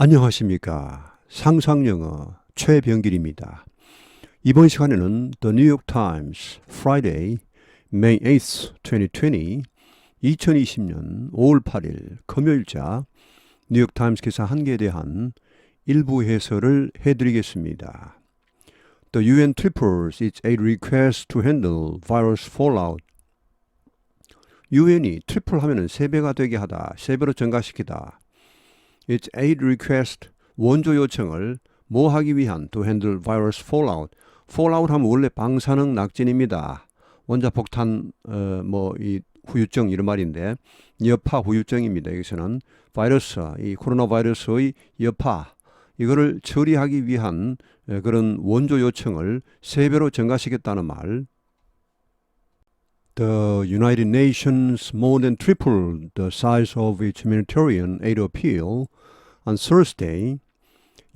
안녕하십니까. 상상영어 최병길입니다. 이번 시간에는 The New York Times Friday, May 8th, 2020, 2020년 5월 8일 금요일자 뉴욕 타임스 기사 한 개에 대한 일부 해설을 해드리겠습니다. The UN triples its aid request to handle virus fallout. 유엔이 트리플 하면은 세 배가 되게 하다, 세 배로 증가시키다. Its aid request 원조 요청을 뭐 하기 위한 to handle virus fallout. fallout 하면 원래 방사능 낙진입니다. 원자 폭탄 어, 뭐이 후유증 이런 말인데 여파 후유증입니다. 여기서는 바이러스 이 코로나 바이러스의 여파 이거를 처리하기 위한 에, 그런 원조 요청을 세 배로 증가시켰다는 말. The United Nations more than tripled the size of its humanitarian aid appeal on Thursday.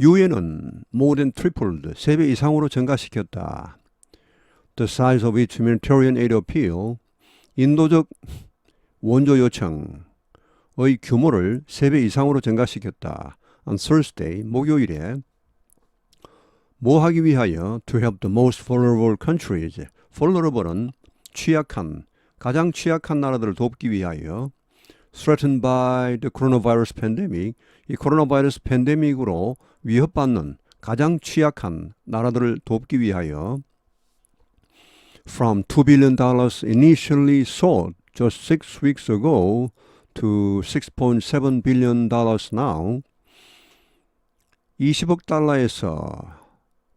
유엔은 more than tripled 세배 이상으로 증가시켰다. The size of its humanitarian aid appeal 인도적 원조 요청의 규모를 세배 이상으로 증가시켰다. On Thursday 목요일에 뭐 하기 위하여 to help the most vulnerable countries. vulnerable은 취약한 가장 취약한 나라들을 돕기 위하여 threatened by the coronavirus pandemic 이 코로나 바이러스 팬데믹으로 위협받는 가장 취약한 나라들을 돕기 위하여 from 2 billion dollars initially sought just 6 weeks ago to 6.7 billion dollars now 20억 달러에서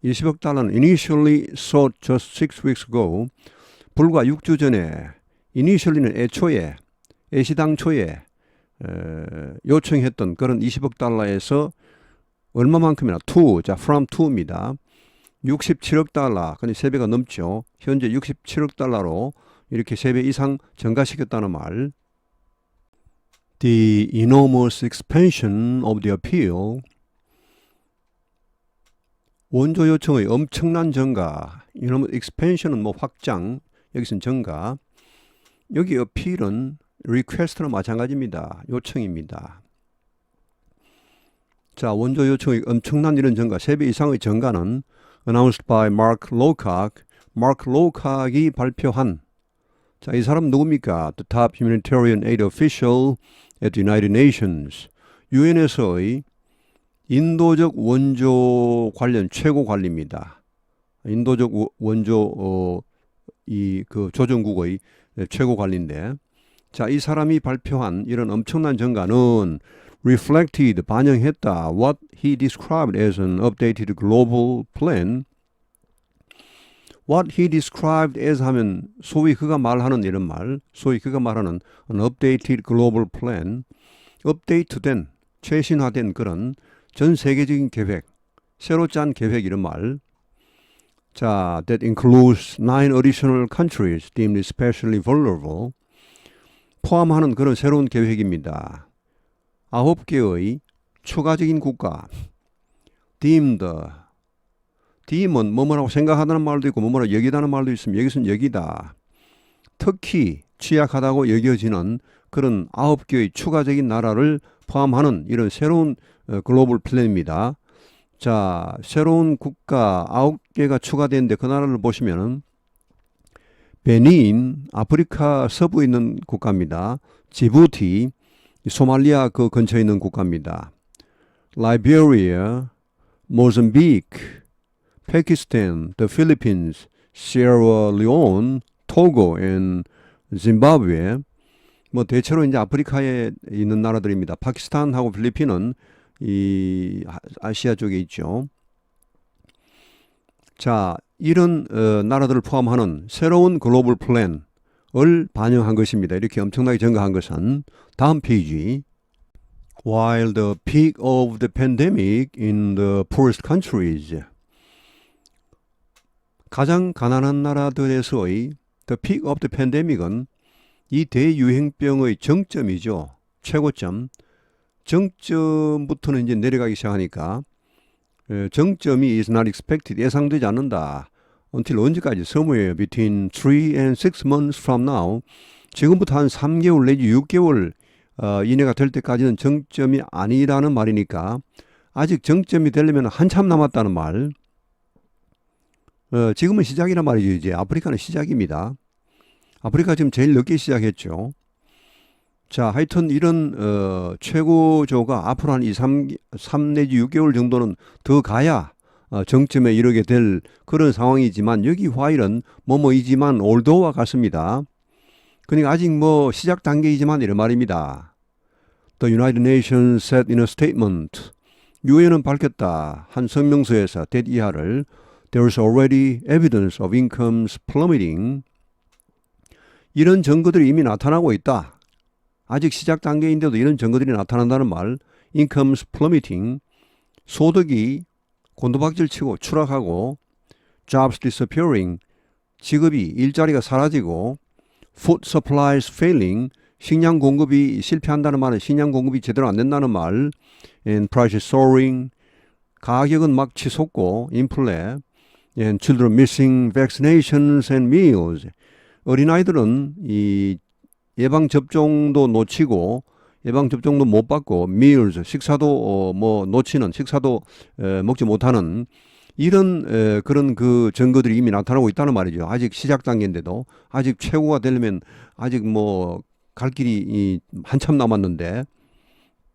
20억 달러는 initially sought just 6 weeks ago 불과 6주 전에 initially는 애초에 애시당초에 에, 요청했던 그런 20억 달러에서 얼마만큼이나 to 자 from to입니다. 67억 달러 근데 3배가 넘죠. 현재 67억 달러로 이렇게 3배 이상 증가시켰다는 말. The enormous expansion of the appeal 원조 요청의 엄청난 증가. enormous expansion은 뭐 확장, 여기서는 증가. 여기 appeal은 request랑 마찬가지입니다. 요청입니다. 자, 원조 요청의 엄청난 이런 증가, 3배 이상의 증가는 announced by Mark Lowcock, Mark Lowcock이 발표한 자, 이 사람 누굽니까? The top humanitarian aid official at the United Nations. 유엔에서의 인도적 원조 관련 최고 관리입니다. 인도적 원조 어, 이 그 조정국의 최고 관리인데 자, 이 사람이 발표한 이런 엄청난 증가는 reflected 반영했다 what he described as an updated global plan what he described as 하면 소위 그가 말하는 이런 말 소위 그가 말하는 an updated global plan 업데이트된 최신화된 그런 전 세계적인 계획 새로 짠 계획 이런 말 자, that includes nine additional countries deemed especially vulnerable 포함하는 그런 새로운 계획입니다. 아홉 개의 추가적인 국가 deemed deem은 뭐뭐라고 생각하다는 말도 있고 뭐뭐라고 여기다는 말도 있으면 여기서는 여기다. 특히 취약하다고 여겨지는 그런 아홉 개의 추가적인 나라를 포함하는 이런 새로운 어, 글로벌 플랜입니다. 자, 새로운 국가 아홉 개가 추가되는데 그 나라를 보시면은 베닌, 아프리카 서부에 있는 국가입니다. 지부티, 소말리아 그 근처에 있는 국가입니다. 라이베리아, 모잠비크, 파키스탄, the Philippines, Sierra. 뭐 대체로 이제 아프리카에 있는 나라들입니다. 파키스탄하고 필리핀은 이 아시아 쪽에 있죠. 자, 이런 어, 나라들을 포함하는 새로운 글로벌 플랜을 반영한 것입니다. 이렇게 엄청나게 증가한 것은 다음 페이지. While the peak of the pandemic in the poorest countries 가장 가난한 나라들에서의 the peak of the pandemic은 이 대유행병의 정점이죠. 최고점. 정점부터는 이제 내려가기 시작하니까 에, 정점이 is not expected 예상되지 않는다. until 언제까지 somewhere between 3 and 6 months from now 지금부터 한 3개월 내지 6개월 어, 이내가 될 때까지는 정점이 아니라는 말이니까 아직 정점이 되려면 한참 남았다는 말. 어, 지금은 시작이란 말이죠. 이제 아프리카는 시작입니다. 아프리카 지금 제일 늦게 시작했죠. 자, 하여튼 이런 어, 최고조가 앞으로 한 2, 3, 3 내지 6개월 정도는 더 가야 어, 정점에 이르게 될 그런 상황이지만 여기 화일은 뭐뭐이지만 올도와 같습니다. 그러니까 아직 뭐 시작 단계이지만 이런 말입니다. The United Nations said in a statement. 유엔은 밝혔다. 한 성명서에서 that 이하를 There is already evidence of incomes plummeting. 이런 증거들이 이미 나타나고 있다. 아직 시작 단계인데도 이런 증거들이 나타난다는 말. incomes plummeting. 소득이 곤두박질 치고 추락하고 jobs disappearing. 직업이 일자리가 사라지고 food supplies failing. 식량 공급이 실패한다는 말은 식량 공급이 제대로 안 된다는 말. and prices soaring. 가격은 막 치솟고 인플레. and children missing vaccinations and meals. 어린아이들은 이 예방 접종도 놓치고 예방 접종도 못 받고 meals 식사도 어, 뭐 놓치는 식사도 에, 먹지 못하는 이런 에, 그런 그 증거들이 이미 나타나고 있다는 말이죠. 아직 시작 단계인데도 아직 최고가 되려면 아직 뭐 갈 길이 이, 한참 남았는데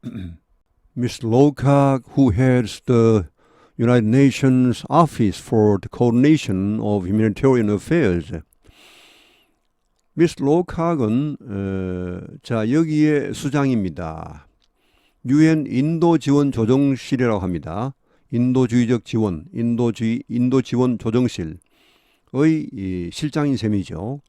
Miss Lowcock, who heads the United Nations Office for the Coordination of Humanitarian Affairs. 미스 로카은 어, 자 여기에 수장입니다. 유엔 인도 지원 조정실이라고 합니다. 인도주의적 지원, 인도주의 인도 지원 조정실의 이 실장인 셈이죠.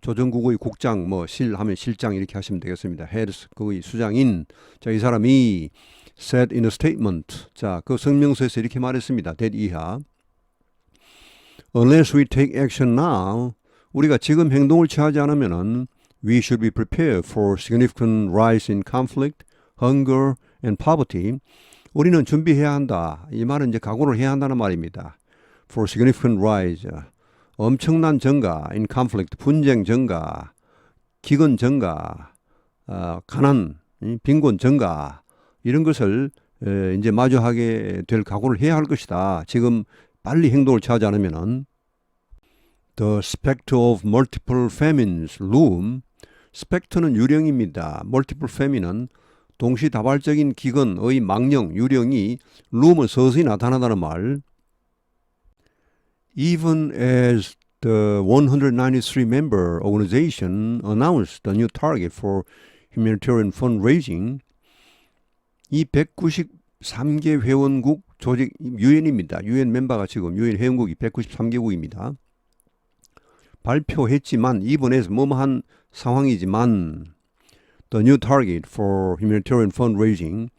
조정국의 국장, 뭐 실 하면 실장 이렇게 하시면 되겠습니다. 헤드스 그의 수장인 자 이 사람이 said in a statement. 자, 그 성명서에서 이렇게 말했습니다. that 이하. Unless we take action now, 우리가 지금 행동을 취하지 않으면은 we should be prepared for significant rise in conflict, hunger and poverty. 우리는 준비해야 한다. 이 말은 이제 각오를 해야 한다는 말입니다. For significant rise. 엄청난 증가 in conflict, 분쟁 증가, 기근 증가, 어, 가난, 빈곤 증가 이런 것을 에, 이제 마주하게 될 각오를 해야 할 것이다. 지금 빨리 행동을 취하지 않으면은 The specter of multiple famines loom. 스펙터는 유령입니다. multiple famine은 동시다발적인 기근의 망령, 유령이 loom은 서서히 나타나다는 말. Even as the 193 member organization announced the new target for humanitarian fundraising, 이 193개 회원국 조직 유엔입니다. 유엔 멤버가 지금 유엔 회원국이 193개국입니다. 발표했지만 이번에서 뭐뭐한 상황이지만 the new target for humanitarian fundraising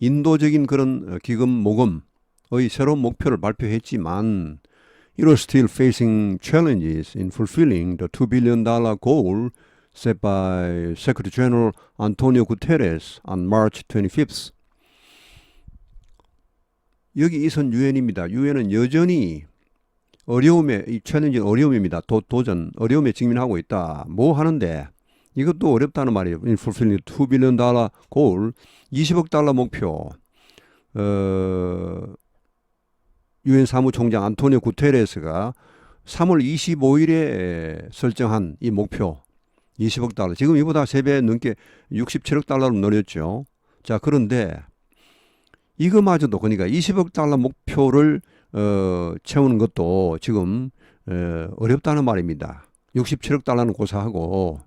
인도적인 그런 기금 모금의 새로운 목표를 발표했지만 it was still facing challenges in fulfilling the 2 billion dollar goal set by Secretary General Antonio Guterres on March 25th. 여기 이선 유엔입니다. 유엔은 여전히 어려움에 이 챌린지 어려움입니다. 도, 도전 어려움에 직면하고 있다. 뭐 하는데 이것도 어렵다는 말이에요. In fulfilling 2 billion dollar goal 20억 달러 목표. 어 유엔 사무총장 안토니오 구테레스가 3월 25일에 설정한 이 목표 20억 달러. 지금 이보다 3배 넘게 67억 달러로 늘렸죠. 자, 그런데 이거마저도 그러니까 20억 달러 목표를 어, 채우는 것도 지금 어, 어렵다는 말입니다. 67억 달러는 고사하고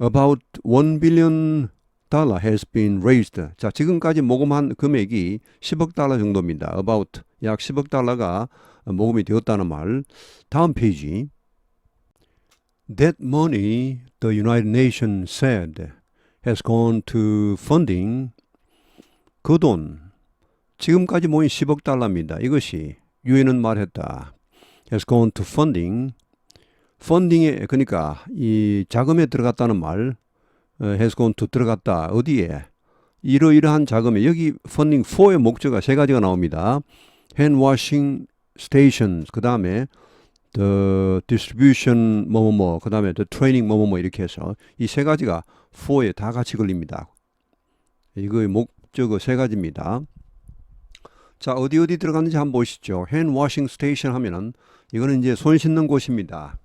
about 1 billion dollar has been raised. 자, 지금까지 모금한 금액이 10억 달러 정도입니다. about 약 10억 달러가 모금이 되었다는 말. 다음 페이지. That money, the United Nations said, has gone to funding 그 돈, 지금까지 모인 10억 달러입니다. 이것이 유엔은 말했다. has gone to funding. 펀딩에 그러니까 이 자금에 들어갔다는 말 어, has gone to 들어갔다. 어디에? 이러이러한 자금에 여기 펀딩 4의 목적가 세 가지가 나옵니다. hand washing stations 그다음에 the distribution 뭐뭐뭐 그다음에 the training 뭐뭐뭐 이렇게 해서 이 세 가지가 4에 다 같이 걸립니다. 이거의 목 저거 세 가지입니다. 자, 어디 어디 들어갔는지 한번 보시죠. 핸 워싱 스테이션 하면은 이거는 이제 손 씻는 곳입니다.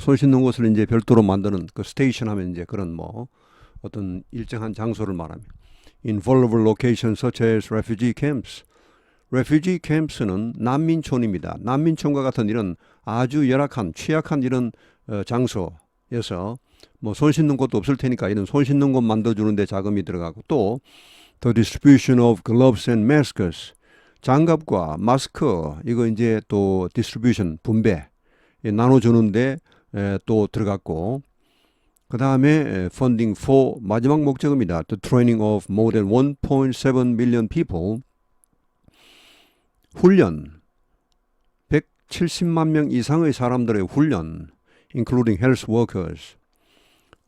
손 씻는 곳을 이제 별도로 만드는 그 스테이션 하면 이제 그런 뭐 어떤 일정한 장소를 말하면 in vulnerable locations such as refugee camps. refugee camps는 난민촌입니다. 난민촌과 같은 이런 아주 열악한 취약한 이런 어, 장소에서 뭐 손 씻는 곳도 없을 테니까 이런 손 씻는 곳 만들어주는데 자금이 들어가고 또 the distribution of gloves and masks 장갑과 마스크 이거 이제 또 distribution 분배 예, 나눠 주는데 에, 또 들어갔고 그 다음에 funding for 마지막 목적입니다. The training of more than 1.7 million people 훈련 170만 명 이상의 사람들의 훈련 including health workers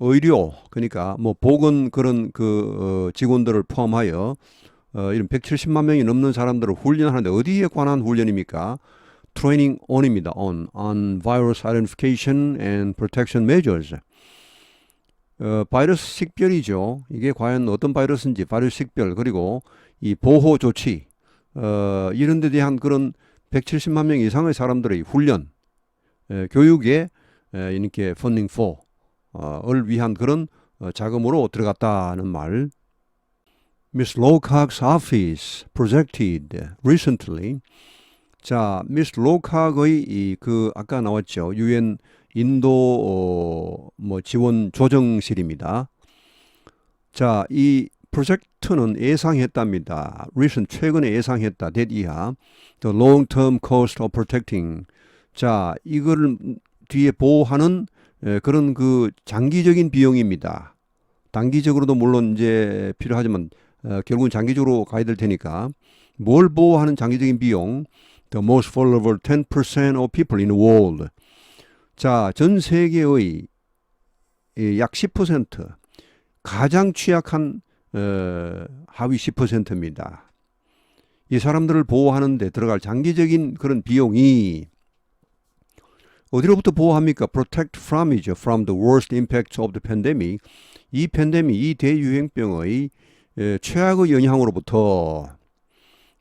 의료 그러니까 뭐 보건 그런 그 어, 직원들을 포함하여 어, 이런 170만 명이 넘는 사람들을 훈련하는데 어디에 관한 훈련입니까? 트레이닝 on입니다. on on virus identification and protection measures. 어, 바이러스 식별이죠. 이게 과연 어떤 바이러스인지 바이러스 식별 그리고 이 보호 조치 어, 이런 데 대한 그런 170만 명 이상의 사람들의 훈련 에, 교육에 에, 이렇게 funding for 어,을 위한 그런 어, 자금으로 들어갔다는 말. Miss Lowcock's office projected recently. 자, 미스 로카의 이 그 아까 나왔죠. 유엔 인도 어, 뭐 지원 조정실입니다. 자, 이 프로젝트는 예상했답니다. recent 최근에 예상했다. that 이하 the long term cost of protecting. 자, 이거를 뒤에 보호하는 에, 그런 그 장기적인 비용입니다. 단기적으로도 물론 이제 필요하지만 어, 결국은 장기적으로 가야 될 테니까 뭘 보호하는 장기적인 비용 the most vulnerable 10% of people in the world. 자, 전 세계의 이약10% 가장 취약한 어, 하위 10%입니다. 이 사람들을 보호하는 데 들어갈 장기적인 그런 비용이 어디로부터 보호합니까? protect from이죠. from the worst impacts of the pandemic. 이 팬데믹, 이 대유행병의 에, 최악의 영향으로부터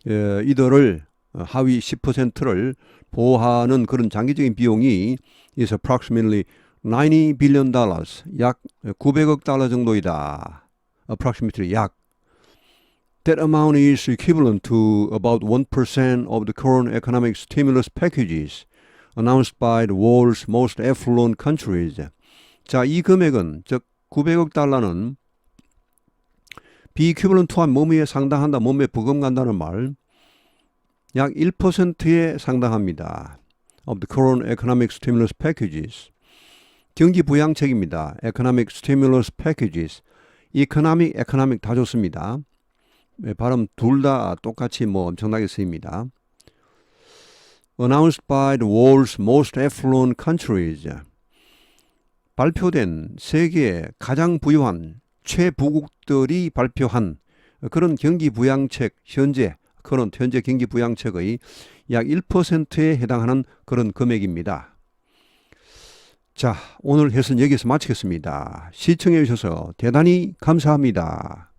에, 이들을 어, 하위 10%를 보호하는 그런 장기적인 비용이 is approximately 90 billion dollars 약 900억 달러 정도이다. approximately 약 That amount is equivalent to about 1% of the current economic stimulus packages announced by the world's most affluent countries. 자, 이 금액은 즉 900억 달러는 비이퀴블런트한 몸에 상당한다, 몸에 버금간다는 말. 약 1%에 상당합니다. of the current economic stimulus packages. 경기 부양책입니다. economic stimulus packages. economic, economic 다 좋습니다. 네, 발음 둘 다 똑같이 뭐 엄청나게 쓰입니다. announced by the world's most affluent countries. 발표된 세계 가장 부유한 최부국들이 발표한 그런 경기 부양책 현재 그런 현재 경기 부양책의 약 1%에 해당하는 그런 금액입니다. 자, 오늘 해설 여기서 마치겠습니다. 시청해 주셔서 대단히 감사합니다.